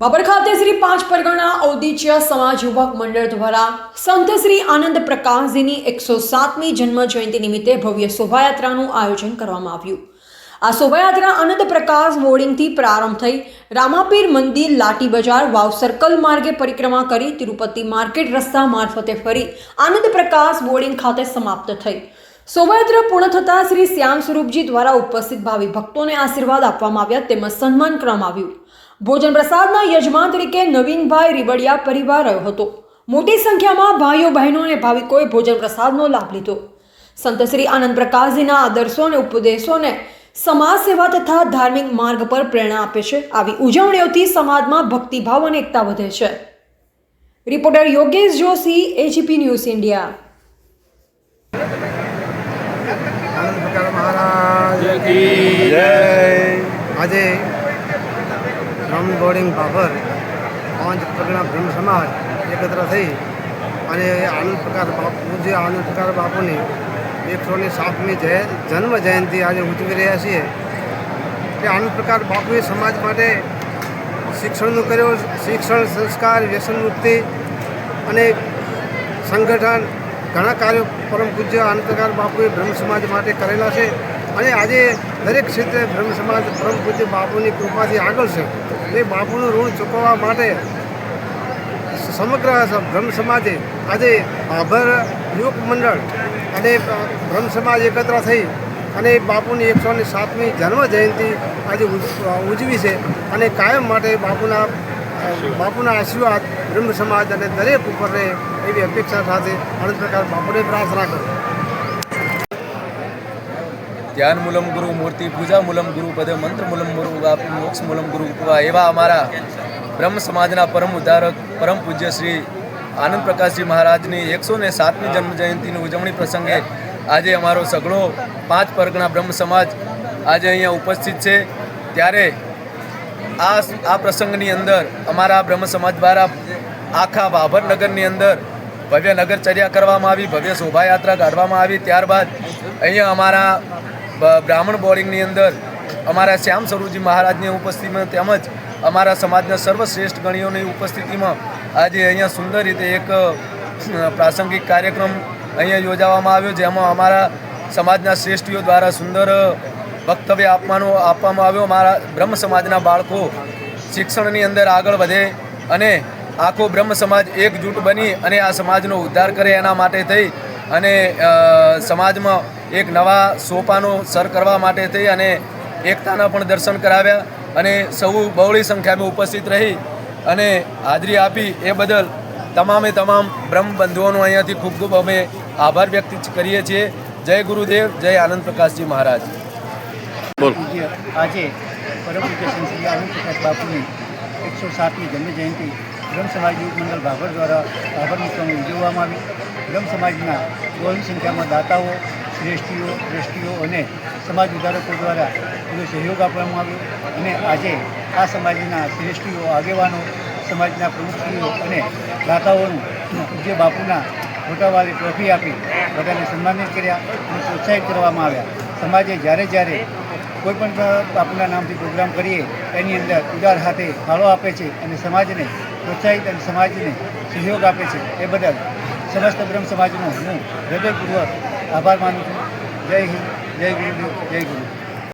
બાબર ખાતે શ્રી પાંચ પરગણા ઔદિચ્ય સમાજ યુવક મંડળ દ્વારા સંત શ્રી આનંદ પ્રકાશજીની એકસો સાતમી જન્મ જયંતિ નિમિત્તે ભવ્ય શોભાયાત્રાનું આયોજન કરવામાં આવ્યું. આ શોભાયાત્રા આનંદ પ્રકાશ બોર્ડિંગથી પ્રારંભ થઈ રામાપીર મંદિર લાટી બજાર વાવ સર્કલ માર્ગે પરિક્રમા કરી તિરુપતિ માર્કેટ રસ્તા મારફતે ફરી આનંદ પ્રકાશ બોર્ડિંગ ખાતે સમાપ્ત થઈ. શોભાયાત્રા પૂર્ણ થતાં શ્રી શ્યામ સ્વરૂપજી દ્વારા ઉપસ્થિત ભાવિ ભક્તોને આશીર્વાદ આપવામાં આવ્યા તેમજ સન્માન કરવામાં આવ્યું. ભોજન પ્રસાદના યજમાન તરીકે નવીનભાઈ રીબડિયા પરિવાર રહ્યો હતો. મોટી સંખ્યામાં ભાઈઓ બહેનો અને ભાવિકોએ ભોજન પ્રસાદનો લાભ લીધો. સંત શ્રી આનંદ પ્રકાશજીના આદર્શો અને ઉપદેશોને સમાજ સેવા તથા ધાર્મિક માર્ગ પર પ્રેરણા આપે છે. આવી ઉજવણીઓથી સમાજમાં ભક્તિભાવ અને એકતા વધે છે. Reporter Yogesh Joshi AGP news India Anand પ્રકાર મહારાજ. આજે બ્રહ્મ બોર્ડિંગ બાબર, પાંચ પ્રગણા બ્રહ્મ સમાજ એકત્ર થઈ અને આનંદ પ્રકાર બાપુ, પૂજ્ય આનંદ પ્રકાર બાપુની એકસો ને સાતમી જય, જન્મ જયંતિ આજે ઉજવી રહ્યા છીએ. કે આનંદ પ્રકાર બાપુએ સમાજ માટે શિક્ષણનું કર્યો, શિક્ષણ, સંસ્કાર, વ્યસન મુક્તિ અને સંગઠન, ઘણા કાર્યો પરમ પૂજ્ય આનંદ પ્રકાર બાપુએ બ્રહ્મ સમાજ માટે કરેલા છે. અને આજે દરેક ક્ષેત્રે બ્રહ્મ સમાજ પરમ પૂજ્ય બાપુની કૃપાથી આગળ છે. એ બાપુનું ઋણ ચૂકવવા માટે સમગ્ર બ્રહ્મ સમાજે આજે ભાભર યુવક મંડળ અને બ્રહ્મ સમાજ એકત્ર થઈ અને બાપુની એકસો ને સાતમી જન્મ જયંતિ આજે ઉજવી છે અને કાયમ માટે બાપુના બાપુના આશીર્વાદ બ્રહ્મ સમાજ અને દરેક ઉપર રહે એવી અપેક્ષા સાથે અનંત પ્રકાર બાપુને પ્રાર્થના કરું. ધ્યાન મૂલમ ગુરુ, મૂર્તિ પૂજા મૂલમ ગુરુ, પદે મંત્ર મૂલમ ગુરુ મોક્ષ મૂલમ ગુરુ, ઉપવા એવા અમારા બ્રહ્મ સમાજના પરમ ઉદ્ધારક, પરમ પૂજ્ય શ્રી આનંદ પ્રકાશજી મહારાજની એકસો ને સાતમી જન્મ જયંતિની ઉજવણી પ્રસંગે આજે અમારો સઘળો પાંચ પરગણા બ્રહ્મ સમાજ આજે અહીંયા ઉપસ્થિત છે. ત્યારે આ આ પ્રસંગની અંદર અમારા બ્રહ્મ સમાજ દ્વારા આખા બાભરનગરની અંદર ભવ્ય નગરચર્યા કરવામાં આવી, ભવ્ય શોભાયાત્રા કાઢવામાં આવી. ત્યારબાદ અહીંયા અમારા બ્રાહ્મણ બોર્ડિંગની અંદર અમારા શ્યામ સ્વરૂપજી મહારાજની ઉપસ્થિતિમાં તેમજ અમારા સમાજના સર્વશ્રેષ્ઠ ગણીઓની ઉપસ્થિતિમાં આજે અહીંયા સુંદર રીતે એક પ્રાસંગિક કાર્યક્રમ અહીંયા યોજાવામાં આવ્યો, જેમાં અમારા સમાજના શ્રેષ્ઠીઓ દ્વારા સુંદર વક્તવ્ય આપવાનો, આપવામાં આવ્યો. અમારા બ્રહ્મ સમાજના બાળકો શિક્ષણની અંદર આગળ વધે અને આખો બ્રહ્મ સમાજ એકજૂટ બની અને આ સમાજનો ઉદ્ધાર કરે એના માટે થઈ. અને સમાજમાં એક નવા સોપાનો સર કરવા માટે થઈ અને એકતાના પણ દર્શન કરાવ્યા અને સૌ બહોળી સંખ્યામાં ઉપસ્થિત રહી અને હાજરી આપી એ બદલ તમામે તમામ બ્રહ્મબંધુઓનો અહીંયાથી ખૂબ ખૂબ અમે આભાર વ્યક્ત કરીએ છીએ. જય ગુરુદેવ જય આનંદ પ્રકાશજી મહારાજ. આજે પરમ પૂજ્ય શ્રી આનંદ પ્રકાશ બાપુની એકસો સાતમી જન્મજયંતિ બ્રહ્મ સમાજ યુગ મંડળ ભાભર દ્વારા ભાભર મુક્તમાં ઉજવવામાં આવી. બ્રહ્મ સમાજના બહોળી સંખ્યામાં દાતાઓ, શ્રેષ્ઠીઓ, દ્રષ્ટિઓ અને સમાજ ઉદ્ધારકો દ્વારા એનો સહયોગ આપવામાં આવ્યો અને આજે આ સમાજના શ્રેષ્ઠીઓ, આગેવાનો, સમાજના પ્રમુખશ્રીઓ અને દાતાઓનું પૂજ્ય બાપુના ફોટાવાળી ટ્રોફી આપી બધાને સન્માનિત કર્યા અને પ્રોત્સાહિત કરવામાં આવ્યા. સમાજે જ્યારે જ્યારે કોઈપણ બાપુના નામથી પ્રોગ્રામ કરીએ, એની અંદર ઉદાર હાથે ફાળો આપે છે અને સમાજને પ્રોત્સાહિત અને સમાજને સહયોગ આપે છે. એ બદલ સમસ્ત બ્રહ્મ સમાજનો હું હૃદયપૂર્વક આભાર માનું છું. જય હિન્દ જય ગુરુદેવ જય ગુરુ.